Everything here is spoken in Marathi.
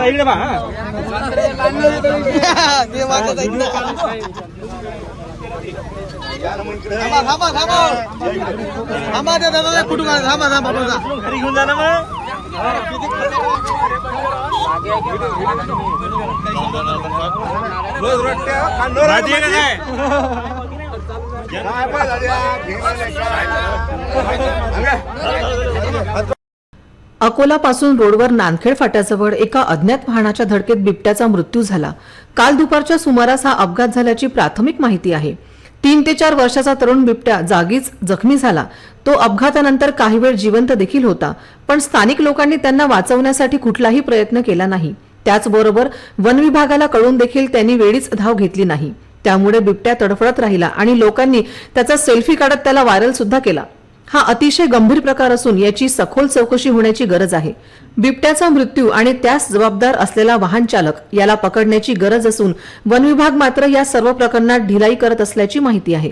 इकडे बा हा. थांबा थांबा थांबा थांबा त्या दादाला कुठून आले? थांबा थांबा बघा घरी घेऊन जा ना मग भाजी आहे का काय अकोलापासून रोडवर नांदखेड फाट्याजवळ एका अज्ञात वाहनाच्या धडकेत बिबट्याचा मृत्यू झाला. काल दुपारच्या सुमारास हा अपघात झाल्याची प्राथमिक माहिती आहे. तीन ते चार वर्षाचा तरुण बिबट्या जागीच जखमी झाला. तो अपघातानंतर काही वेळ जिवंत देखील होता पण स्थानिक लोकांनी त्यांना वाचवण्यासाठी कुठलाही प्रयत्न केला नाही. त्याचबरोबर वन विभागाला कळून देखील त्यांनी वेळीच धाव घेतली नाही. त्यामुळे बिबट्या तडफडत राहिला आणि लोकांनी त्याचा सेल्फी काढत त्याला व्हायरल सुद्धा केला. हा अतिशय गंभीर प्रकार असून याची सखोल चौकशी होण्याची गरज आहे. बिबट्याचा मृत्यू आणि त्यास जबाबदार असलेला वाहन चालक याला पकडण्याची गरज असून वनविभाग मात्र या सर्व प्रकरणात ढिलाई करत असल्याची माहिती आहे.